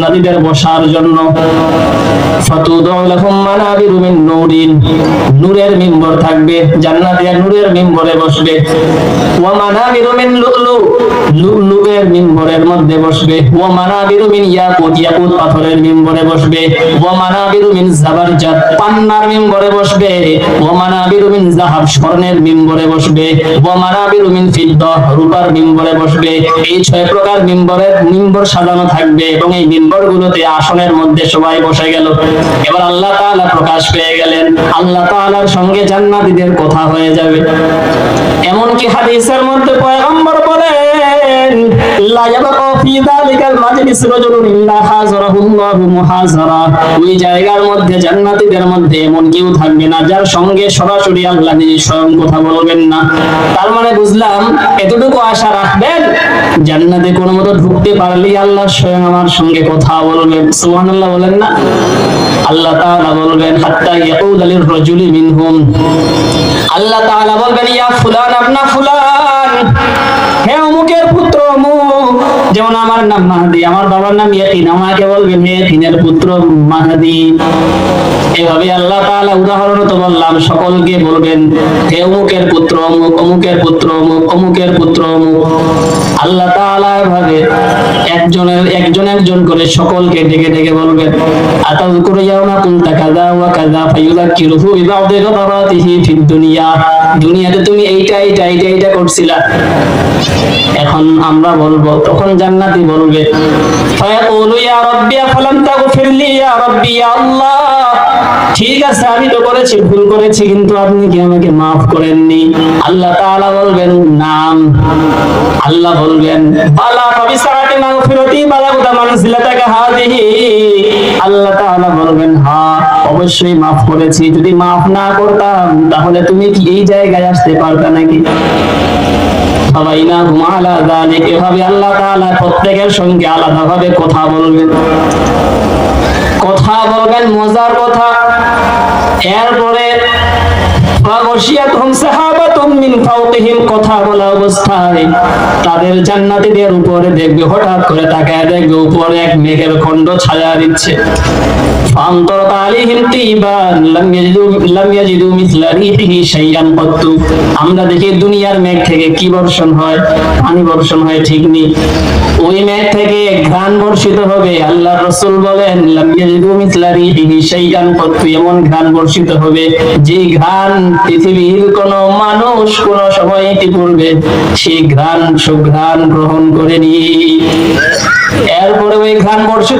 জান্নাতীদের বসার জন্য। নূরের মিম্বর থাকবে নূরের মিম্বরে বসবে। মিম্বরের মধ্যে বসবে। ইয়াকুত। ইয়াকুত পাথরের মিম্বরে বসবে। জাবারজাত পান্নার মিম্বরে বসবে। যাহাব স্বর্ণের মিম্বরে বসবে। রূপার মিম্বরে বসবে। এই ছয় প্রকার মিম্বরের মিম্বর সাজানো থাকবে এবং এই মিম্বর গুলোতে আসনের মধ্যে সবাই বসে গেল। এবার আল্লাহ তাআলা প্রকাশ পেয়ে গেলেন, আল্লাহ তাআলার সঙ্গে জান্নাতীদের কথা হয়ে যাবে। এমনকি হাদিসের মধ্যে পয়গম্বর বলেন, লা ইয়াবকা ফি যালিকাল মাজলিস রাজুলুন ইল্লা হাযরাহুল্লাহু মুহাযরা। ওই জায়গার মধ্যে জান্নাতীদের মধ্যে এমন কেউ থাকবে না, যার সঙ্গে সরাসরি আল্লাহ নিজে স্বয়ং কথা বলবেন না। তার মানে বুঝলাম, এতটুকু আশা রাখবেন জান্নাতে কোনো মতো ঢুকতে পারলেই আল্লাহ স্বয়ং আমার সঙ্গে কথা বলবেন। সুবহানাল্লাহ বলেন না? আল্লাহ তাআলা বলবেন, হাত্তা ইয়াকুল লির রাজুলি মিনহুম। আল্লাহ তাআলা বলবেন, ইয়া ফুলান আপনা ফুলান, হে অমুকের পুত্র অমুক, যেমন আমার নাম মাহাদি, আমার বাবার নাম ইয়াকিন, আমাকে বলবেন, হে ইয়াকিনের পুত্র মাহাদি। এভাবে আল্লাহ তাআলা উদাহরণ তো বললাম, সকলকে বলবেন, হে অমুকের পুত্র অমুক, অমুকের পুত্র অমুক, অমুকের পুত্র অমুক। আল্লাহ এভাবে একজনের, একজন একজন করে সকলকে ডেকে ডেকে দুনিয়া। দুনিয়াতে তুমি এইটা এইটা এইটা এইটা করছিলা। এখন আমরা বলব, তখন জান্নাতি বলবে, ফায়াকুলু ইয়া রাব্বি, আফালাম তাগফিরলি ইয়া রাব্বি আল্লাহ। ঠিক আছে, আমি তো করেছি, ভুল করেছি, কিন্তু আপনি কি আমাকে মাফ করেননি? আল্লাহ তাআলা বলবেন, নাম। আল্লাহ বলবেন, বালা ফাবিসারাতি মাগফিরাতি, বালাগুদা মানজিলাতাকা হাদিহি। আল্লাহ তাআলা বলবেন হ্যাঁ অবশ্যই মাফ করেছি। যদি মাফ না করতাম, তাহলে তুমি কি এই জায়গায় আসতে পারবে নাকি? ফাবাইনাহুম আলা যালিক। এভাবে আল্লাহ তাআলা প্রত্যেকের সঙ্গে আলাদাভাবে কথা বলবেন। কথা বলবেন, মজার কথা। এরপরে কথা বলা অবস্থায় তাদের উপরে দেখবে, হঠাৎ করে তাকায় দেখবে উপরে এক মেঘের খণ্ড ছায়া দিচ্ছে। আলাইহিম তিবান, লাম ইয়াজিদু লাম ইয়াজিদু মিসলা রিহিহি শাইআন কত্তু আমরা দেখি দুনিয়ার মেঘ থেকে কি বর্ষণ হয়, পানি বর্ষণ হয়, ঠিক নেই। ওই মেঘ থেকে ঘ্রাণ বর্ষিত হবে আল্লাহ রাসূল বলেন এমন ঘ্রাণ বর্ষিত হবে, যে ঘ্রাণ পৃথিবীর কোন মানুষ কোন সময় ইতিপূর্বে সেই ঘ্রাণ, সুঘ্রাণ গ্রহণ করে করেনি এরপরে ওই ঘ্রাণ বর্ষিত